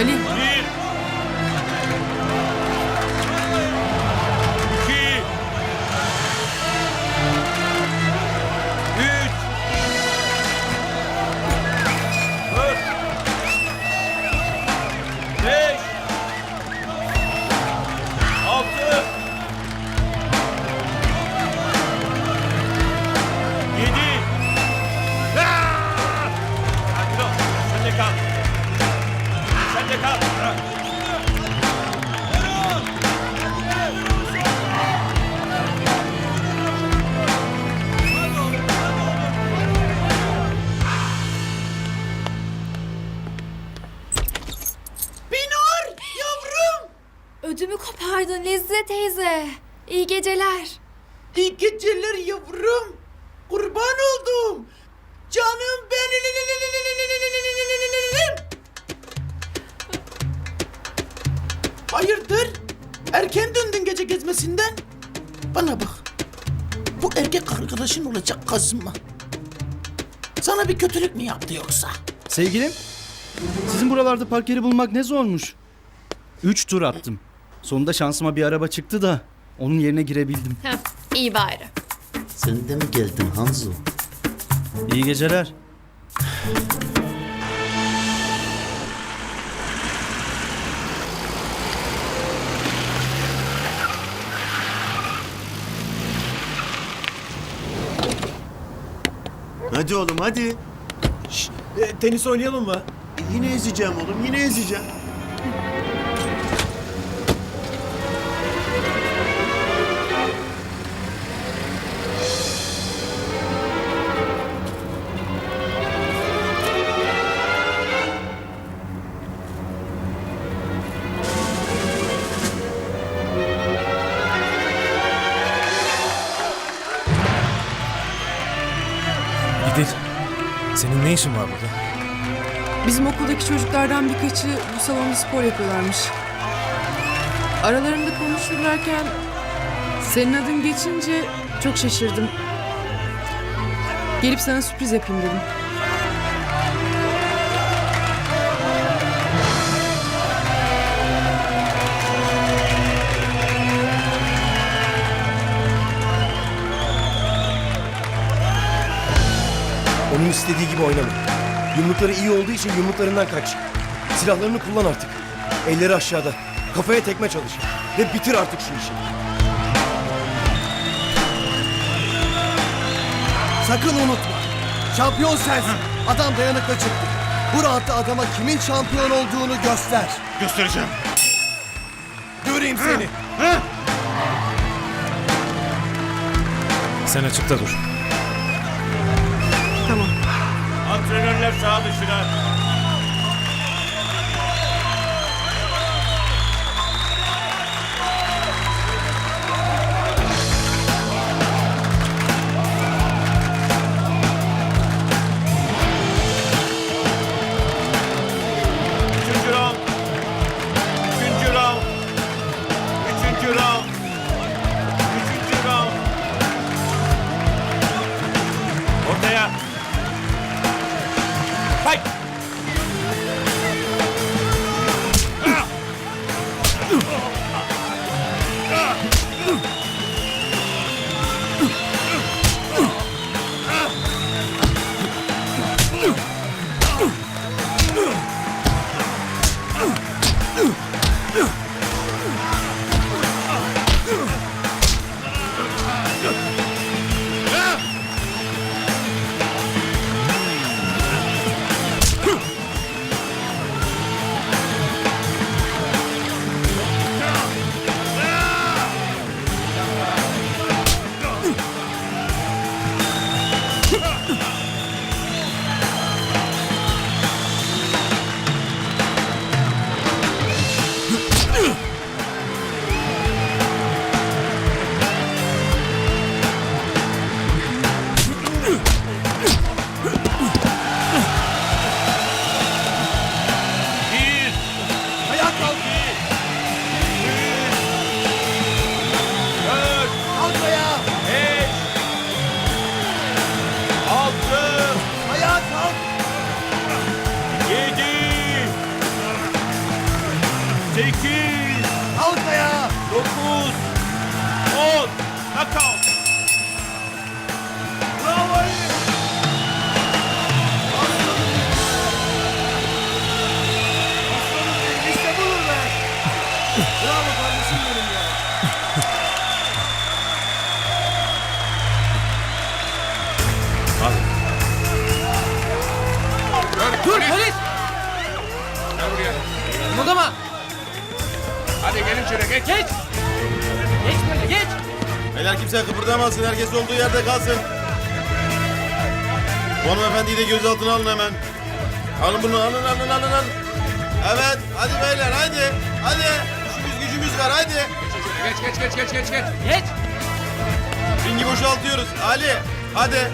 Ali. Bir. Lezzet teyze. İyi geceler. İyi geceler yavrum. Kurban oldum. Canım benim. Hayırdır? Erken döndün gece gezmesinden. Bana bak. Bu erkek arkadaşın olacak kazma. Sana bir kötülük mü yaptı yoksa? Sevgilim, sizin buralarda park yeri bulmak ne zormuş. Üç tur attım. Sonunda şansıma bir araba çıktı da onun yerine girebildim. Heh, iyi bari. Sen de mi geldin Hanzo? İyi geceler. Hadi oğlum hadi. E, tenis oynayalım mı? Yine ezeceğim oğlum yine ezeceğim. Ne işin var burada? Bizim okuldaki çocuklardan birkaçı bu salonda spor yapıyorlarmış. Aralarında konuşurlarken senin adın geçince çok şaşırdım. Gelip sana sürpriz yapayım dedim. Onun istediği gibi oynama. Yumrukları iyi olduğu için yumruklarından kaç. Silahlarını kullan artık. Elleri aşağıda. Kafaya tekme çalış. Ve bitir artık şu işi. Sakın unutma. Şampiyon sensin. Adam dayanıklı çıktı. Bu rahatta adama kimin şampiyon olduğunu göster. Göstereceğim. Göreyim seni. Sen açıkta dur. ですが。10. Knockout. Bravo Ali. Aslanım benim. Bravo kardeşim benim ya. Dur Halit. Gel buraya. Kımıldama. Hadi gelin şöyle geç. Geç. Beyler kimse kıpırdamasın. Herkes olduğu yerde kalsın. Bu hanımefendiyi de gözaltına alın hemen. Alın bunu alın alın alın alın. Evet hadi beyler hadi. Hadi. İşimiz gücümüz var hadi. Geç geç geç geç geç geç. Geç. Ringi boşaltıyoruz. Ali hadi.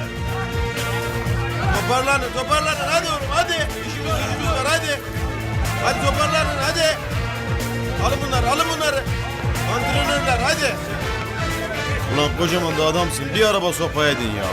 Toparlanın toparlanın hadi oğlum hadi. İşimiz gücümüz var hadi. Hadi toparlanın hadi. Alın bunları alın bunları. Antrenörler hadi. Ulan kocaman da adamsın. Bir araba sopaya edin ya.